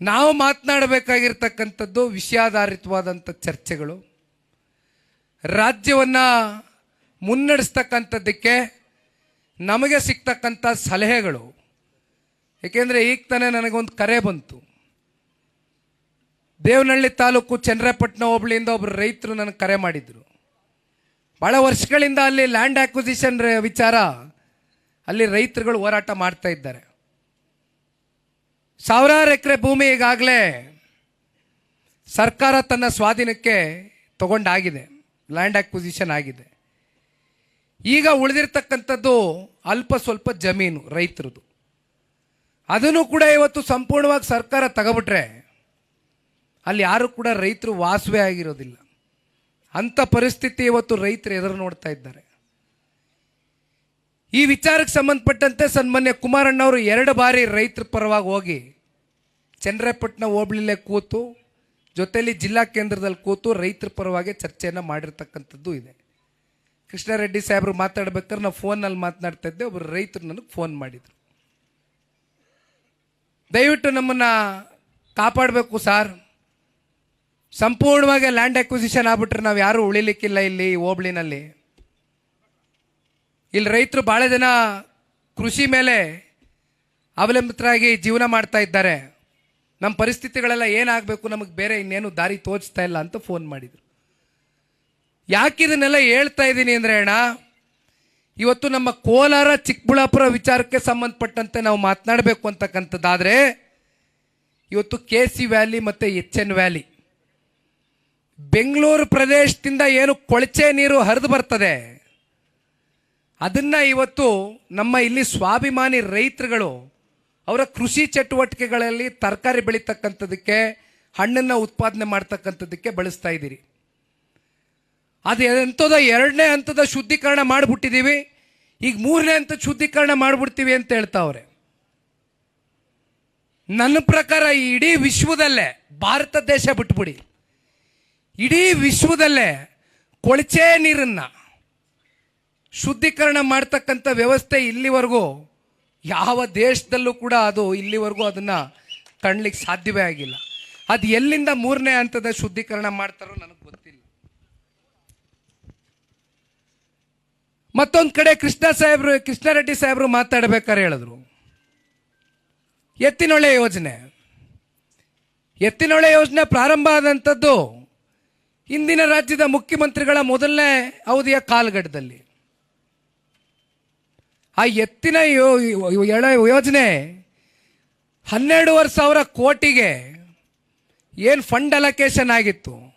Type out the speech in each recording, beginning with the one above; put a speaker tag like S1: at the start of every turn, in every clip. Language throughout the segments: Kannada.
S1: ನಾವು ಮಾತನಾಡಬೇಕಾಗಿರ್ತಕ್ಕಂಥದ್ದು ವಿಷಯಾಧಾರಿತವಾದಂಥ ಚರ್ಚೆಗಳು. ರಾಜ್ಯವನ್ನು ಮುನ್ನಡೆಸ್ತಕ್ಕಂಥದ್ದಕ್ಕೆ ನಮಗೆ ಸಿಗ್ತಕ್ಕಂಥ ಸಲಹೆಗಳು. ಏಕೆಂದರೆ ಈಗ ತಾನೇ ನನಗೊಂದು ಕರೆ ಬಂತು. ದೇವನಹಳ್ಳಿ ತಾಲೂಕು ಚಂದ್ರಪಟ್ಟಣ ಹೋಬಳಿಯಿಂದ ಒಬ್ಬರು ರೈತರು ನನಗೆ ಕರೆ ಮಾಡಿದರು. ಭಾಳ ವರ್ಷಗಳಿಂದ ಅಲ್ಲಿ ಲ್ಯಾಂಡ್ ಆ್ಯಕ್ವಿಸಿಷನ್ ವಿಚಾರ ಅಲ್ಲಿ ರೈತರುಗಳು ಹೋರಾಟ ಮಾಡ್ತಾ ಇದ್ದಾರೆ. ಸಾವಿರಾರು ಎಕರೆ ಭೂಮಿ ಈಗಾಗಲೇ ಸರ್ಕಾರ ತನ್ನ ಸ್ವಾಧೀನಕ್ಕೆ ತಗೊಂಡಾಗಿದೆ ಲ್ಯಾಂಡ್ ಆಕ್ವಿಸಿಷನ್ ಆಗಿದೆ. ಈಗ ಉಳಿದಿರ್ತಕ್ಕಂಥದ್ದು ಅಲ್ಪ ಸ್ವಲ್ಪ ಜಮೀನು, ರೈತರದು. ಅದನ್ನು ಕೂಡ ಇವತ್ತು ಸಂಪೂರ್ಣವಾಗಿ ಸರ್ಕಾರ ತಗೊಬಿಟ್ರೆ ಅಲ್ಲಿ ಯಾರು ಕೂಡ ರೈತರು ವಾಸವೇ ಆಗಿರೋದಿಲ್ಲ. ಅಂಥ ಪರಿಸ್ಥಿತಿ ಇವತ್ತು ರೈತರು ಎದುರು ನೋಡ್ತಾ ಇದ್ದಾರೆ. ಈ ವಿಚಾರಕ್ಕೆ ಸಂಬಂಧಪಟ್ಟಂತೆ ಸನ್ಮಾನ್ಯ ಕುಮಾರಣ್ಣವರು ಎರಡು ಬಾರಿ ರೈತರ ಪರವಾಗಿ ಹೋಗಿ ಚಂದ್ರಪಟ್ಟಣ ಹೋಬಳಿಲೇ ಕೂತು ಜೊತೆಯಲ್ಲಿ ಜಿಲ್ಲಾ ಕೇಂದ್ರದಲ್ಲಿ ಕೂತು ರೈತರ ಪರವಾಗಿ ಚರ್ಚೆಯನ್ನು ಮಾಡಿರ್ತಕ್ಕಂಥದ್ದು ಇದೆ. ಕೃಷ್ಣಾರೆಡ್ಡಿ ಸಾಹೇಬರು ಮಾತಾಡ್ಬೇಕಾದ್ರೆ ನಾವು ಫೋನಲ್ಲಿ ಮಾತನಾಡ್ತಾ ಇದ್ದೆ ಒಬ್ಬರು ರೈತರು ನನಗೆ ಫೋನ್ ಮಾಡಿದರು. ದಯವಿಟ್ಟು ನಮ್ಮನ್ನು ಕಾಪಾಡಬೇಕು ಸಾರ್. ಸಂಪೂರ್ಣವಾಗಿ ಲ್ಯಾಂಡ್ ಅಕ್ವಿಸಿಷನ್ ಆಗ್ಬಿಟ್ರೆ ನಾವು ಯಾರೂ ಉಳಿಲಿಕ್ಕಿಲ್ಲ ಇಲ್ಲಿ ಹೋಬಳಿನಲ್ಲಿ. ಇಲ್ಲಿ ರೈತರು ಭಾಳ ಜನ ಕೃಷಿ ಮೇಲೆ ಅವಲಂಬಿತರಾಗಿ ಜೀವನ ಮಾಡ್ತಾ ಇದ್ದಾರೆ. ನಮ್ಮ ಪರಿಸ್ಥಿತಿಗಳೆಲ್ಲ ಏನಾಗಬೇಕು ನಮಗೆ ಬೇರೆ ಇನ್ನೇನು ದಾರಿ ತೋಚ್ತಾ ಇಲ್ಲ ಅಂತ ಫೋನ್ ಮಾಡಿದರು. ಯಾಕೆ ಇದನ್ನೆಲ್ಲ ಹೇಳ್ತಾ ಇದ್ದೀನಿ ಅಂದರೆ ಅಣ್ಣ, ಇವತ್ತು ನಮ್ಮ ಕೋಲಾರ ಚಿಕ್ಕಬಳ್ಳಾಪುರ ವಿಚಾರಕ್ಕೆ ಸಂಬಂಧಪಟ್ಟಂತೆ ನಾವು ಮಾತನಾಡಬೇಕು ಅಂತಕ್ಕಂಥದ್ದಾದರೆ, ಇವತ್ತು ಕೆ ಸಿ ವ್ಯಾಲಿ ಮತ್ತು ಎಚ್ ಎನ್ ವ್ಯಾಲಿ ಬೆಂಗಳೂರು ಪ್ರದೇಶದಿಂದ ಏನು ಕೊಳಚೆ ನೀರು ಹರಿದು ಬರ್ತದೆ ಅದನ್ನ ಇವತ್ತು ನಮ್ಮ ಇಲ್ಲಿ ಸ್ವಾಭಿಮಾನಿ ರೈತರುಗಳು ಅವರ ಕೃಷಿ ಚಟುವಟಿಕೆಗಳಲ್ಲಿ ತರಕಾರಿ ಬೆಳೀತಕ್ಕಂಥದ್ದಕ್ಕೆ ಹಣ್ಣನ್ನು ಉತ್ಪಾದನೆ ಮಾಡ್ತಕ್ಕಂಥದ್ದಕ್ಕೆ ಬಳಸ್ತಾ ಇದ್ದೀರಿ. ಅದು ಎಂಥದ ಎರಡನೇ ಹಂತದ ಶುದ್ಧೀಕರಣ ಮಾಡಿಬಿಟ್ಟಿದ್ದೀವಿ. ಈಗ ಮೂರನೇ ಹಂತದ ಶುದ್ಧೀಕರಣ ಮಾಡಿಬಿಡ್ತೀವಿ ಅಂತ ಹೇಳ್ತಾವ್ರೆ ನನ್ನ ಪ್ರಕಾರ ಇಡೀ ವಿಶ್ವದಲ್ಲೇ, ಭಾರತ ದೇಶ ಬಿಟ್ಬಿಡಿ. ಇಡೀ ವಿಶ್ವದಲ್ಲೇ ಕೊಳಚೆ ನೀರನ್ನು ಶುದ್ಧೀಕರಣ ಮಾಡ್ತಕ್ಕಂಥ ವ್ಯವಸ್ಥೆ ಇಲ್ಲಿವರೆಗೂ, ಯಾವ ದೇಶದಲ್ಲೂ ಕೂಡ ಅದು ಇಲ್ಲಿವರೆಗೂ ಅದನ್ನು ಕಣ್ಲಿಕ್ಕೆ ಸಾಧ್ಯವೇ ಆಗಿಲ್ಲ. ಅದು ಎಲ್ಲಿಂದ ಮೂರನೇ ಹಂತದ ಶುದ್ಧೀಕರಣ ಮಾಡ್ತಾರೋ ನನಗೆ ಗೊತ್ತಿಲ್ಲ. ಮತ್ತೊಂದು ಕಡೆ ಕೃಷ್ಣ ಸಾಹೇಬ್ರು ಕೃಷ್ಣಾರೆಡ್ಡಿ ಸಾಹೇಬ್ರು ಮಾತಾಡ್ಬೇಕಾರೆ ಹೇಳಿದ್ರು. ಎತ್ತಿನೊಳೆ ಯೋಜನೆ. ಎತ್ತಿನೊಳೆ ಯೋಜನೆ ಪ್ರಾರಂಭ ಆದಂಥದ್ದು ಹಿಂದಿನ ರಾಜ್ಯದ ಮುಖ್ಯಮಂತ್ರಿಗಳ ಮೊದಲನೇ ಅವಧಿಯ ಕಾಲಘಟ್ಟದಲ್ಲಿ ಆ ಎತ್ತಿನ ಯೋ- ಎಳೆ ಯೋಜನೆ ಹನ್ನೆರಡುವರೆ ಸಾವಿರ ಕೋಟಿಗೆ ಏನು ಫಂಡ್ ಅಲೊಕೇಶನ್ ಆಗಿತ್ತು.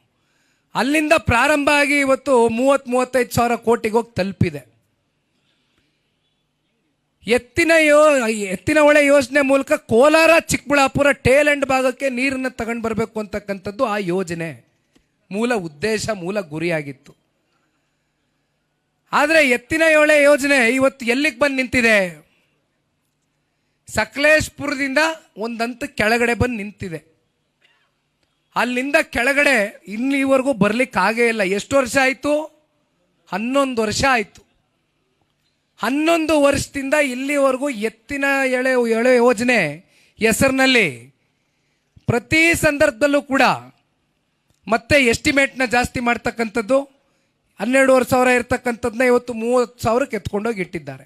S1: ಅಲ್ಲಿಂದ ಪ್ರಾರಂಭ ಆಗಿ ಇವತ್ತು ಮೂವತ್ತು, ಮೂವತ್ತೈದು ಸಾವಿರ ಕೋಟಿಗೆ ಹೋಗಿ ತಲುಪಿದೆ. ಎತ್ತಿನ ಯೋ, ಎತ್ತಿನ ಹೊಳೆ ಯೋಜನೆ ಮೂಲಕ ಕೋಲಾರ, ಚಿಕ್ಕಬಳ್ಳಾಪುರ ಟೇಲ್ ಎಂಡ್ ಭಾಗಕ್ಕೆ ನೀರನ್ನು ತಗೊಂಡು ಬರಬೇಕು ಅಂತಕ್ಕಂಥದ್ದು ಆ ಯೋಜನೆ. ಮೂಲ ಉದ್ದೇಶ, ಮೂಲ ಗುರಿಯಾಗಿತ್ತು. ಆದರೆ ಎತ್ತಿನ ಯೋಳೆ ಯೋಜನೆ ಇವತ್ತು ಎಲ್ಲಿಗೆ ಬಂದು ನಿಂತಿದೆ? ಸಕಲೇಶ್ಪುರದಿಂದ ಒಂದಂತ ಕೆಳಗಡೆ ಬಂದು ನಿಂತಿದೆ. ಅಲ್ಲಿಂದ ಕೆಳಗಡೆ ಇಲ್ಲಿವರೆಗೂ ಬರ್ಲಿಕ್ಕೆ ಆಗೇ ಇಲ್ಲ. ಎಷ್ಟು ವರ್ಷ ಆಯಿತು? ಹನ್ನೊಂದು ವರ್ಷ ಆಯಿತು. ಹನ್ನೊಂದು ವರ್ಷದಿಂದ ಇಲ್ಲಿವರೆಗೂ ಎತ್ತಿನ ಎಳೆ ಎಳೆ ಯೋಜನೆ ಹೆಸರಿನಲ್ಲಿ ಪ್ರತಿ ಸಂದರ್ಭದಲ್ಲೂ ಕೂಡ ಮತ್ತೆ ಎಸ್ಟಿಮೇಟ್ನ ಜಾಸ್ತಿ ಮಾಡ್ತಕ್ಕಂಥದ್ದು ಹನ್ನೆರಡುವರೆ ಸಾವಿರ ಇರ್ತಕ್ಕಂಥದ್ದನ್ನ ಇವತ್ತು ಮೂವತ್ತು ಸಾವಿರಕ್ಕೆ ಎತ್ಕೊಂಡೋಗಿ ಇಟ್ಟಿದ್ದಾರೆ.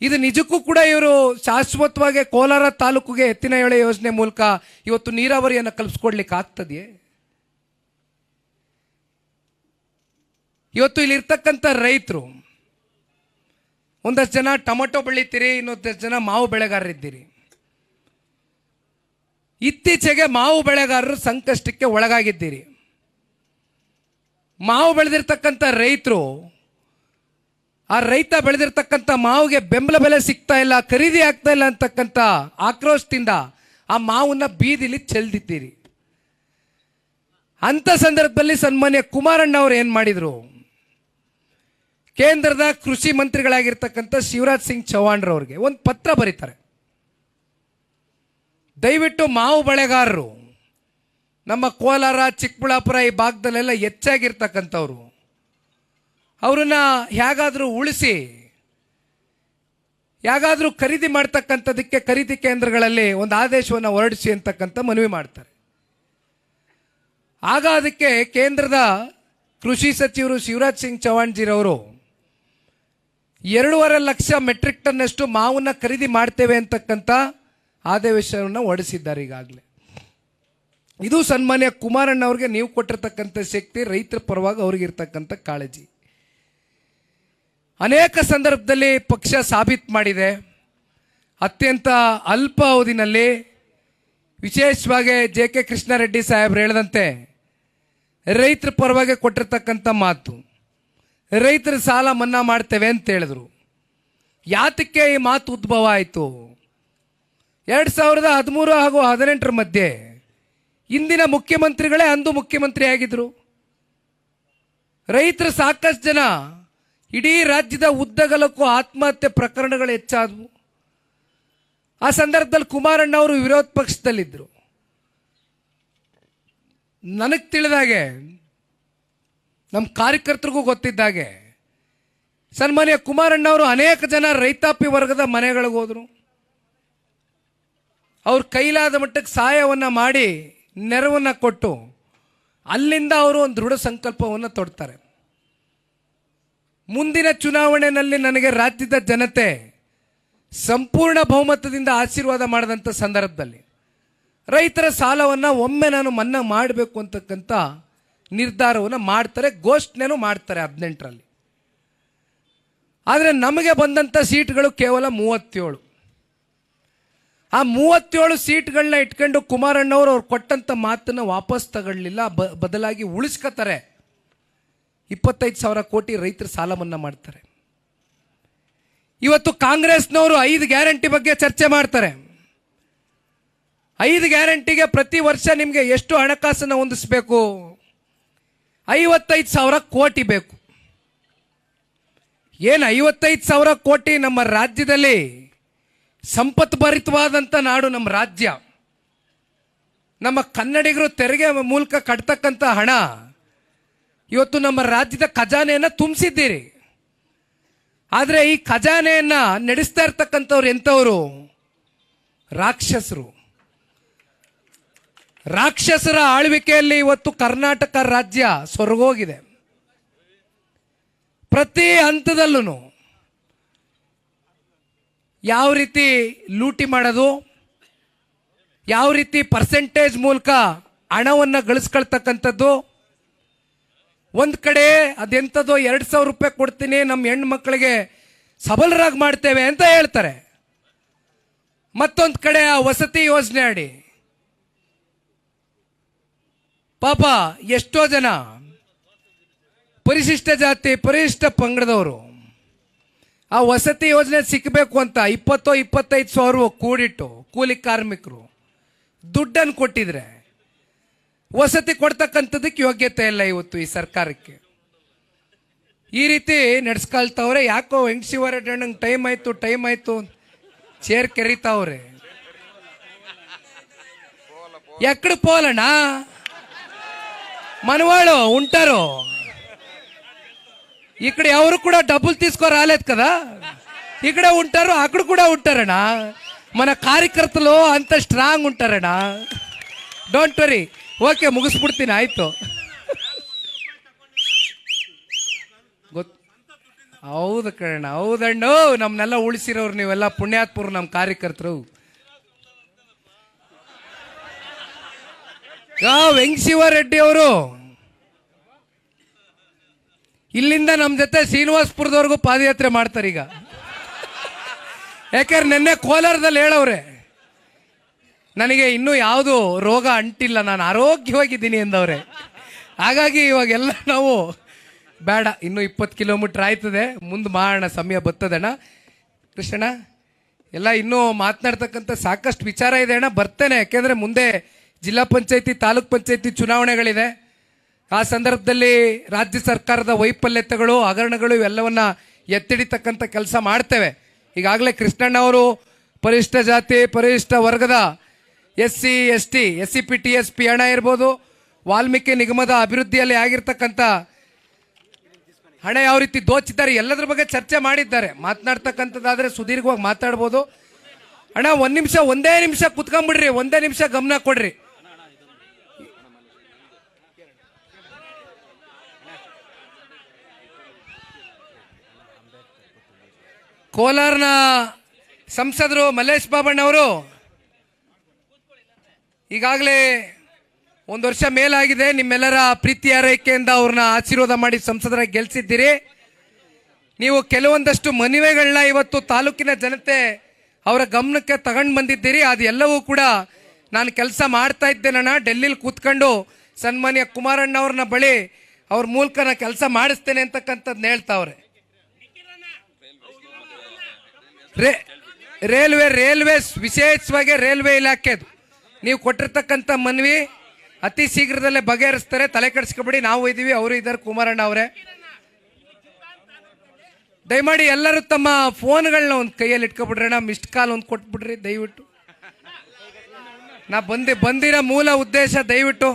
S1: ಇದು ನಿಜಕ್ಕೂ ಕೂಡ ಇವರು ಶಾಶ್ವತವಾಗಿ ಕೋಲಾರ ತಾಲೂಕಿಗೆ ಎತ್ತಿನ ಎಳೆ ಯೋಜನೆ ಮೂಲಕ ಇವತ್ತು ನೀರಾವರಿಯನ್ನು ಕಲ್ಪಿಸ್ಕೊಡ್ಲಿಕ್ಕೆ ಆಗ್ತದೆಯೇ? ಇವತ್ತು ಇಲ್ಲಿರ್ತಕ್ಕಂಥ ರೈತರು, ಒಂದಷ್ಟು ಜನ ಟೊಮೊಟೊ ಬೆಳಿತೀರಿ, ಇನ್ನೊಂದಷ್ಟು ಜನ ಮಾವು ಬೆಳೆಗಾರರಿದ್ದೀರಿ. ಇತ್ತೀಚೆಗೆ ಮಾವು ಬೆಳೆಗಾರರು ಸಂಕಷ್ಟಕ್ಕೆ ಒಳಗಾಗಿದ್ದೀರಿ. ಮಾವು ಬೆಳೆದಿರ್ತಕ್ಕಂಥ ರೈತರು, ಆ ರೈತ ಬೆಳೆದಿರ್ತಕ್ಕಂಥ ಮಾವಿಗೆ ಬೆಂಬಲ ಬೆಲೆ ಸಿಗ್ತಾ ಇಲ್ಲ, ಖರೀದಿ ಆಗ್ತಾ ಇಲ್ಲ ಅಂತಕ್ಕಂಥ ಆಕ್ರೋಶದಿಂದ ಆ ಮಾವನ್ನ ಬೀದಿಲಿ ಚೆಲ್ದಿದ್ದೀರಿ. ಅಂಥ ಸಂದರ್ಭದಲ್ಲಿ ಸನ್ಮಾನ್ಯ ಕುಮಾರಣ್ಣ ಅವರು ಏನು ಮಾಡಿದರು? ಕೇಂದ್ರದ ಕೃಷಿ ಮಂತ್ರಿಗಳಾಗಿರ್ತಕ್ಕಂಥ ಶಿವರಾಜ್ ಸಿಂಗ್ ಚೌಹಾಣ್ರವ್ರಿಗೆ ಒಂದು ಪತ್ರ ಬರೀತಾರೆ. ದಯವಿಟ್ಟು ಮಾವು ಬೆಳೆಗಾರರು ನಮ್ಮ ಕೋಲಾರ, ಚಿಕ್ಕಬಳ್ಳಾಪುರ ಈ ಭಾಗದಲ್ಲೆಲ್ಲ ಹೆಚ್ಚಾಗಿರ್ತಕ್ಕಂಥವ್ರು. ಅವರನ್ನು ಹೇಗಾದರೂ ಉಳಿಸಿ ಹೇಗಾದರೂ ಖರೀದಿ ಮಾಡ್ತಕ್ಕಂಥದಕ್ಕೆ ಖರೀದಿ ಕೇಂದ್ರಗಳಲ್ಲಿ ಒಂದು ಆದೇಶವನ್ನು ಹೊರಡಿಸಿ ಅಂತಕ್ಕಂಥ ಮನವಿ ಮಾಡ್ತಾರೆ. ಆಗ ಅದಕ್ಕೆ ಕೇಂದ್ರದ ಕೃಷಿ ಸಚಿವರು ಶಿವರಾಜ್ ಸಿಂಗ್ ಚೌಹಾಣ್ಜಿರವರು ಎರಡೂವರೆ ಲಕ್ಷ ಮೆಟ್ರಿಕ್ ಟನ್ನಷ್ಟು ಮಾವನ್ನ ಖರೀದಿ ಮಾಡ್ತೇವೆ ಅಂತಕ್ಕಂಥ ಆದೇಶವನ್ನು ಹೊರಡಿಸಿದ್ದಾರೆ ಈಗಾಗಲೇ. ಇದು ಸನ್ಮಾನ್ಯ ಕುಮಾರಣ್ಣ ಅವ್ರಿಗೆ ನೀವು ಕೊಟ್ಟಿರ್ತಕ್ಕಂಥ ಶಕ್ತಿ, ರೈತರ ಪರವಾಗಿ ಅವ್ರಿಗೆ ಇರ್ತಕ್ಕಂಥ ಕಾಳಜಿ. ಅನೇಕ ಸಂದರ್ಭದಲ್ಲಿ ಪಕ್ಷ ಸಾಬೀತು ಮಾಡಿದೆ. ಅತ್ಯಂತ ಅಲ್ಪ ಅವಧಿನಲ್ಲಿ ವಿಶೇಷವಾಗಿ ಜೆ ಕೆ ಕೃಷ್ಣಾರೆಡ್ಡಿ ಸಾಹೇಬ್ರು ಹೇಳಿದಂತೆ, ರೈತರ ಪರವಾಗಿ ಕೊಟ್ಟಿರ್ತಕ್ಕಂಥ ಮಾತು, ರೈತರ ಸಾಲ ಮನ್ನಾ ಮಾಡ್ತೇವೆ ಅಂತ ಹೇಳಿದ್ರು. ಯಾತಕ್ಕೆ ಈ ಮಾತು ಉದ್ಭವ ಆಯಿತು? ಎರಡು ಸಾವಿರದ ಹದಿಮೂರು ಹಾಗೂ ಹದಿನೆಂಟರ ಮಧ್ಯೆ ಇಂದಿನ ಮುಖ್ಯಮಂತ್ರಿಗಳೇ ಅಂದು ಮುಖ್ಯಮಂತ್ರಿ ಆಗಿದ್ರು. ರೈತರು ಸಾಕಷ್ಟು ಜನ ಇಡೀ ರಾಜ್ಯದ ಉದ್ದಗಲಕ್ಕೂ ಆತ್ಮಹತ್ಯೆ ಪ್ರಕರಣಗಳು ಹೆಚ್ಚಾದವು. ಆ ಸಂದರ್ಭದಲ್ಲಿ ಕುಮಾರಣ್ಣ ಅವರು ವಿರೋಧ ಪಕ್ಷದಲ್ಲಿದ್ದರು ನನಗೆ ತಿಳಿದಾಗೆ ನಮ್ಮ ಕಾರ್ಯಕರ್ತರಿಗೂ ಗೊತ್ತಿದ್ದಾಗೆ ಸನ್ಮಾನ್ಯ ಕುಮಾರಣ್ಣ ಅವರು ಅನೇಕ ಜನ ರೈತಾಪಿ ವರ್ಗದ ಮನೆಗಳಿಗೆ ಹೋದರು. ಅವ್ರ ಕೈಲಾದ ಮಟ್ಟಕ್ಕೆ ಸಹಾಯವನ್ನು ಮಾಡಿ ನೆರವನ್ನು ಕೊಟ್ಟು ಅಲ್ಲಿಂದ ಅವರು ಒಂದು ದೃಢ ಸಂಕಲ್ಪವನ್ನು ತೊಡ್ತಾರೆ. ಮುಂದಿನ ಚುನಾವಣೆಯಲ್ಲಿ ನನಗೆ ರಾಜ್ಯದ ಜನತೆ ಸಂಪೂರ್ಣ ಬಹುಮತದಿಂದ ಆಶೀರ್ವಾದ ಮಾಡಿದಂಥ ಸಂದರ್ಭದಲ್ಲಿ ರೈತರ ಸಾಲವನ್ನು ಒಮ್ಮೆ ನಾನು ಮನ್ನಾ ಮಾಡಬೇಕು ಅಂತಕ್ಕಂಥ ನಿರ್ಧಾರವನ್ನು ಮಾಡ್ತಾರೆ, ಘೋಷಣೆನೂ ಮಾಡ್ತಾರೆ ಹದಿನೆಂಟರಲ್ಲಿ. ಆದರೆ ನಮಗೆ ಬಂದಂಥ ಸೀಟ್ಗಳು ಕೇವಲ ಮೂವತ್ತೇಳು. ಆ ಮೂವತ್ತೇಳು ಸೀಟ್ಗಳನ್ನ ಇಟ್ಕೊಂಡು ಕುಮಾರಣ್ಣವರು ಅವ್ರು ಕೊಟ್ಟಂಥ ಮಾತನ್ನು ವಾಪಸ್ ತಗೊಳ್ಳಿಲ್ಲ ಬದಲಾಗಿ ಉಳಿಸ್ಕೋತಾರೆ. ಇಪ್ಪತ್ತೈದು ಸಾವಿರ ಕೋಟಿ ರೈತರ ಸಾಲ ಮನ್ನಾ ಮಾಡ್ತಾರೆ. ಇವತ್ತು ಕಾಂಗ್ರೆಸ್ನವರು ಐದು ಗ್ಯಾರಂಟಿ ಬಗ್ಗೆ ಚರ್ಚೆ ಮಾಡ್ತಾರೆ. ಐದು ಗ್ಯಾರಂಟಿಗೆ ಪ್ರತಿ ವರ್ಷ ನಿಮಗೆ ಎಷ್ಟು ಹಣಕಾಸನ್ನು ಹೊಂದಿಸ್ಬೇಕು? ಐವತ್ತೈದು ಸಾವಿರ ಕೋಟಿ ಬೇಕು. ಏನು ಐವತ್ತೈದು ಸಾವಿರ ಕೋಟಿ ನಮ್ಮ ರಾಜ್ಯದಲ್ಲಿ? ಸಂಪತ್ ಭರಿತವಾದಂಥ ನಾಡು ನಮ್ಮ ರಾಜ್ಯ. ನಮ್ಮ ಕನ್ನಡಿಗರು ತೆರಿಗೆ ಮೂಲಕ ಕಟ್ತಕ್ಕಂಥ ಹಣ, ಇವತ್ತು ನಮ್ಮ ರಾಜ್ಯದ ಖಜಾನೆಯನ್ನು ತುಂಬಿಸಿದ್ದೀರಿ. ಆದರೆ ಈ ಖಜಾನೆಯನ್ನು ನಡೆಸ್ತಾ ಇರ್ತಕ್ಕಂಥವ್ರು ಎಂಥವರು? ರಾಕ್ಷಸರು. ರಾಕ್ಷಸರ ಆಳ್ವಿಕೆಯಲ್ಲಿ ಇವತ್ತು ಕರ್ನಾಟಕ ರಾಜ್ಯ ಸೊರಗೋಗಿದೆ. ಪ್ರತಿ ಹಂತದಲ್ಲೂ ಯಾವ ರೀತಿ ಲೂಟಿ ಮಾಡೋದು? ಯಾವ ರೀತಿ ಪರ್ಸೆಂಟೇಜ್ ಮೂಲಕ ಹಣವನ್ನು ಗಳಿಸ್ಕೊಳ್ತಕ್ಕಂಥದ್ದು? ಒಂದು ಕಡೆ ಅದೆಂಥದ್ದು ಎರಡು ಸಾವಿರ ರೂಪಾಯಿ ಕೊಡ್ತೀನಿ ನಮ್ಮ ಹೆಣ್ಣು ಮಕ್ಕಳಿಗೆ ಸಬಲರಾಗಿ ಮಾಡ್ತೇವೆ ಅಂತ ಹೇಳ್ತಾರೆ. ಮತ್ತೊಂದು ಕಡೆ ಆ ವಸತಿ ಯೋಜನೆ ಅಡಿ. ಪಾಪ ಎಷ್ಟೋ ಜನ ಪರಿಶಿಷ್ಟ ಜಾತಿ, ಪರಿಶಿಷ್ಟ ಪಂಗಡದವರು ಆ ವಸತಿ ಯೋಜನೆ ಸಿಕ್ಕಬೇಕು ಅಂತ ಇಪ್ಪತ್ತೋ ಇಪ್ಪತ್ತೈದು ಸಾವಿರ ಕೂಡಿಟ್ಟು ಕೂಲಿ ಕಾರ್ಮಿಕರು ದುಡ್ಡನ್ನು ಕೊಟ್ಟಿದ್ರೆ ವಸತಿ ಕೊಡ್ತಕ್ಕಂಥದ್ದಕ್ಕೆ ಯೋಗ್ಯತೆ ಇಲ್ಲ ಇವತ್ತು ಈ ಸರ್ಕಾರಕ್ಕೆ ಈ ರೀತಿ ನಡ್ಸ್ಕೊಳ್ತಾವ್ರೆ ಯಾಕೋ ವೆಂಕಟಶಿವರೆಡ್ಡಣ್ಣಂಗೆ ಟೈಮ್ ಆಯ್ತು ಟೈಮ್ ಆಯ್ತು ಚೇರ್ ಕೆರಿತಾವ್ರೆ ఎక్కడ పోలనా మనవాళ్ళు ఉంటారు ఇక్కడ ఎవరు కూడా డబ్బులు తీసుకో రాలేదు కదా ఇక్కడే ఉంటారు అక్కడ కూడా ఉంటారనా మన కార్యకರ್ತలు అంత స్ట్రాంగ్ ఉంటారనా ಡೋಂಟ್ ವರಿ ಓಕೆ ಮುಗಿಸ್ಬಿಡ್ತೀನಿ ಆಯಿತು ಗೊತ್ತು ಹೌದು ಕಣ ಹೌದಣ್ಣು ನಮ್ಮನ್ನೆಲ್ಲ ಉಳಿಸಿರೋರು ನೀವೆಲ್ಲ ಪುಣ್ಯಾತ್ಮರು ನಮ್ಮ ಕಾರ್ಯಕರ್ತರು ವೆಂಕಟಶಿವಾರೆಡ್ಡಿ ಅವರು ಇಲ್ಲಿಂದ ನಮ್ಮ ಜೊತೆ ಶ್ರೀನಿವಾಸ್ಪುರದವರೆಗೂ ಪಾದಯಾತ್ರೆ ಮಾಡ್ತಾರೆ ಈಗ. ಯಾಕಂದ್ರೆ ನಿನ್ನೆ ಕೋಲಾರದಲ್ಲಿ ಹೇಳವ್ರೆ, ನನಗೆ ಇನ್ನೂ ಯಾವುದು ರೋಗ ಅಂಟಿಲ್ಲ, ನಾನು ಆರೋಗ್ಯವಾಗಿದ್ದೀನಿ ಎಂದವ್ರೆ. ಹಾಗಾಗಿ ಇವಾಗೆಲ್ಲ ನಾವು, ಬೇಡ, ಇನ್ನೂ ಇಪ್ಪತ್ತು ಕಿಲೋಮೀಟ್ರ್ ಆಯ್ತದೆ, ಮುಂದೆ ಮಾಡೋಣ, ಸಮಯ ಬರ್ತದಣ್ಣ ಕೃಷ್ಣ ಎಲ್ಲ ಇನ್ನೂ ಮಾತನಾಡ್ತಕ್ಕಂಥ ಸಾಕಷ್ಟು ವಿಚಾರ ಇದೆ ಅಣ್ಣ, ಬರ್ತೇನೆ, ಯಾಕೆಂದರೆ ಮುಂದೆ ಜಿಲ್ಲಾ ಪಂಚಾಯತಿ, ತಾಲೂಕ್ ಪಂಚಾಯತಿ ಚುನಾವಣೆಗಳಿದೆ. ಆ ಸಂದರ್ಭದಲ್ಲಿ ರಾಜ್ಯ ಸರ್ಕಾರದ ವೈಫಲ್ಯತೆಗಳು, ಹಗರಣಗಳು ಇವೆಲ್ಲವನ್ನ ಎತ್ತಿಡಿತಕ್ಕಂಥ ಕೆಲಸ ಮಾಡ್ತೇವೆ. ಈಗಾಗಲೇ ಕೃಷ್ಣಣ್ಣ ಅವರು ಪರಿಶಿಷ್ಟ ಜಾತಿ ಪರಿಶಿಷ್ಟ ವರ್ಗದ S C, S T, S C P, T, S P ಹಣ ಇರ್ಬೋದು. ವಾಲ್ಮೀಕಿ ನಿಗಮದ ಅಭಿವೃದ್ಧಿಯಲ್ಲಿ ಆಗಿರ್ತಕ್ಕಂಥ ಹಣ ಯಾವ ರೀತಿ ದೋಚಿದ್ದಾರೆ ಎಲ್ಲದ್ರ ಬಗ್ಗೆ ಚರ್ಚೆ ಮಾಡಿದ್ದಾರೆ. ಮಾತನಾಡ್ತಕ್ಕಂಥದ್ದಾದರೆ ಸುದೀರ್ಘವಾಗಿ ಮಾತಾಡ್ಬೋದು. ಅಣ್ಣ, ಒಂದು ನಿಮಿಷ, ಒಂದೇ ನಿಮಿಷ ಕುತ್ಕೊಂಡ್ಬಿಡ್ರಿ, ಒಂದೇ ನಿಮಿಷ ಗಮನ ಕೊಡ್ರಿ. ಕೋಲಾರ್ನ ಸಂಸದರು ಮಲ್ಲೇಶ್ ಬಾಬಣ್ಣವರು ಈಗಾಗಲೇ ಒಂದು ವರ್ಷ ಮೇಲಾಗಿದೆ. ನಿಮ್ಮೆಲ್ಲರ ಪ್ರೀತಿ ಆರೈಕೆಯಿಂದ ಅವ್ರನ್ನ ಆಶೀರ್ವಾದ ಮಾಡಿ ಸಂಸದರ ಗೆಲ್ಸಿದ್ದೀರಿ. ನೀವು ಕೆಲವೊಂದಷ್ಟು ಮನವಿಗಳನ್ನ ಇವತ್ತು ತಾಲೂಕಿನ ಜನತೆ ಅವರ ಗಮನಕ್ಕೆ ತಗೊಂಡು ಬಂದಿದ್ದೀರಿ. ಅದೆಲ್ಲವೂ ಕೂಡ ನಾನು ಕೆಲಸ ಮಾಡ್ತಾ ಇದ್ದೇನಣ್ಣ ಡೆಲ್ಲಿಲಿ ಕೂತ್ಕೊಂಡು ಸನ್ಮಾನ್ಯ ಕುಮಾರಣ್ಣ ಅವ್ರನ್ನ ಬಳಿ ಅವ್ರ ಮೂಲಕ ನಾನು ಕೆಲಸ ಮಾಡಿಸ್ತೇನೆ ಅಂತಕ್ಕಂಥದ್ದು ಹೇಳ್ತಾವ್ರೆ. ರೈಲ್ವೆ ರೈಲ್ವೆ ವಿಶೇಷವಾಗಿ ರೈಲ್ವೆ ಇಲಾಖೆದು ನೀವು ಕೊಟ್ಟಿರ್ತಕ್ಕಂಥ ಮನವಿ ಅತಿ ಶೀಘ್ರದಲ್ಲೇ ಬಗೆಹರಿಸ್ತಾರೆ, ತಲೆ ಕೆಡಿಸ್ಕೊಬೇಡಿ. ನಾವು ಇದ್ದೀವಿ ಅವರು ಇದ್ದಾರೆ, ಕುಮಾರಣ್ಣ ಅವರೇ. ದಯಮಾಡಿ ಎಲ್ಲರೂ ತಮ್ಮ ಫೋನ್ಗಳನ್ನ ಒಂದು ಕೈಯಲ್ಲಿ ಇಟ್ಕೊಬಿಡ್ರಣ್ಣ ಮಿಸ್ಡ್ ಕಾಲ್ ಒಂದು ಕೊಟ್ಬಿಡ್ರಿ, ದಯವಿಟ್ಟು. ನಾ ಬಂದಿ, ಬಂದಿರೋ ಮೂಲ ಉದ್ದೇಶ ದಯವಿಟ್ಟು.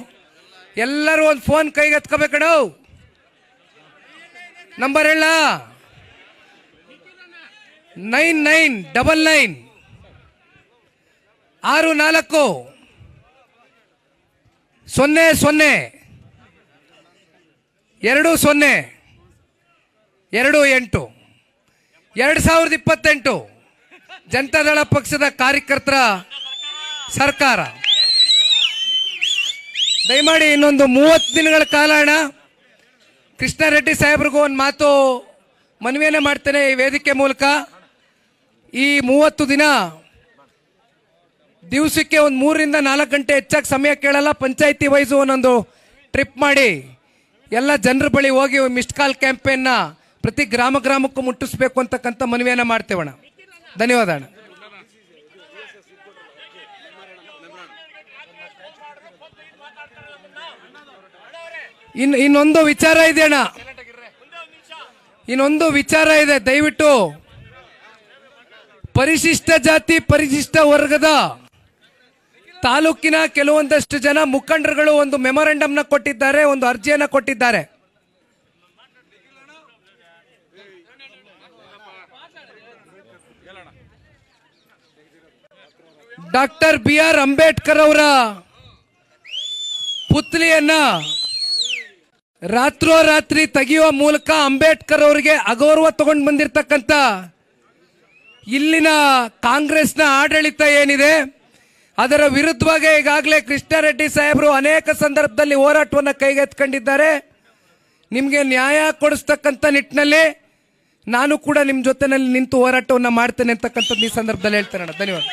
S1: ಎಲ್ಲರೂ ಒಂದು ಫೋನ್ ಕೈಗೆ ಎತ್ಕೋಬೇಕಣ ನಂಬರ್ ಹೇಳ. Nine nine double nine. ಆರು ನಾಲ್ಕು. ಸೊನ್ನೆ ಸೊನ್ನೆ. ಎರಡು ಸೊನ್ನೆ. ಎರಡು ಎಂಟು. ಎರಡು ಸಾವಿರದ ಇಪ್ಪತ್ತೆಂಟು. ಜನತಾದಳ ಪಕ್ಷದ ಕಾರ್ಯಕರ್ತರ ಸರ್ಕಾರ. ದಯಮಾಡಿ ಇನ್ನೊಂದು ಮೂವತ್ತು ದಿನಗಳ ಕಾಲ ಅಣ್ಣ. ಕೃಷ್ಣಾರೆಡ್ಡಿ ಸಾಹೇಬ್ರಿಗೂ ಒಂದು ಮಾತು ಮನವಿಯನ್ನೇ ಮಾಡ್ತೇನೆ ಈ ವೇದಿಕೆ ಮೂಲಕ. ಈ ಮೂವತ್ತು ದಿನ ದಿವಸಕ್ಕೆ ಒಂದು ಮೂರರಿಂದ ನಾಲ್ಕು ಗಂಟೆ ಹೆಚ್ಚಾಗಿ ಸಮಯ ಕೇಳಲ್ಲ. ಪಂಚಾಯತಿ ವೈಸು ಒಂದೊಂದು ಟ್ರಿಪ್ ಮಾಡಿ ಎಲ್ಲ ಜನರ ಬಳಿ ಹೋಗಿ ಮಿಸ್ಡ್ ಕಾಲ್ ಕ್ಯಾಂಪೇನ್ನ ಪ್ರತಿ ಗ್ರಾಮ ಗ್ರಾಮಕ್ಕೂ ಮುಟ್ಟಿಸ್ಬೇಕು ಅಂತಕ್ಕಂಥ ಮನವಿಯನ್ನು ಮಾಡ್ತೇವಣ್ಣ. ಧನ್ಯವಾದ ಅಣ್ಣ. ಇನ್ ಇನ್ನೊಂದು ವಿಚಾರ ಇದೆ ಅಣ್ಣ. ಇನ್ನೊಂದು ವಿಚಾರ ಇದೆ. ದಯವಿಟ್ಟು ಪರಿಶಿಷ್ಟ ಜಾತಿ, ಪರಿಶಿಷ್ಟ ವರ್ಗದ ತಾಲೂಕಿನ ಕೆಲವೊಂದಷ್ಟು ಜನ ಮುಖಂಡರುಗಳು ಒಂದು ಮೆಮೊರೆಂಡಮ್ನ ಕೊಟ್ಟಿದ್ದಾರೆ, ಒಂದು ಅರ್ಜಿಯನ್ನ ಕೊಟ್ಟಿದ್ದಾರೆ. ಡಾಕ್ಟರ್ ಬಿ ಆರ್ ಅಂಬೇಡ್ಕರ್ ಅವರ ಪುತ್ಲಿಯನ್ನ ರಾತ್ರೋರಾತ್ರಿ ತೆಗೆಯುವ ಮೂಲಕ ಅಂಬೇಡ್ಕರ್ ಅವರಿಗೆ ಅಗೌರವ ತಗೊಂಡು ಬಂದಿರತಕ್ಕಂಥ ಇಲ್ಲಿನ ಕಾಂಗ್ರೆಸ್ನ ಆಡಳಿತ ಏನಿದೆ, ಅದರ ವಿರುದ್ಧವಾಗಿ ಈಗಾಗಲೇ ಕೃಷ್ಣಾರೆಡ್ಡಿ ಸಾಹೇಬರು ಅನೇಕ ಸಂದರ್ಭದಲ್ಲಿ ಹೋರಾಟವನ್ನು ಕೈಗೆತ್ಕೊಂಡಿದ್ದಾರೆ ನಿಮಗೆ ನ್ಯಾಯ ಕೊಡಿಸ್ತಕ್ಕಂಥ ನಿಟ್ಟಿನಲ್ಲಿ ನಾನು ಕೂಡ ನಿಮ್ಮ ಜೊತೆನಲ್ಲಿ ನಿಂತು ಹೋರಾಟವನ್ನು ಮಾಡ್ತೇನೆ ಅಂತಕ್ಕಂಥದ್ದು ಈ ಸಂದರ್ಭದಲ್ಲಿ ಹೇಳ್ತೇನೆ ಧನ್ಯವಾದ.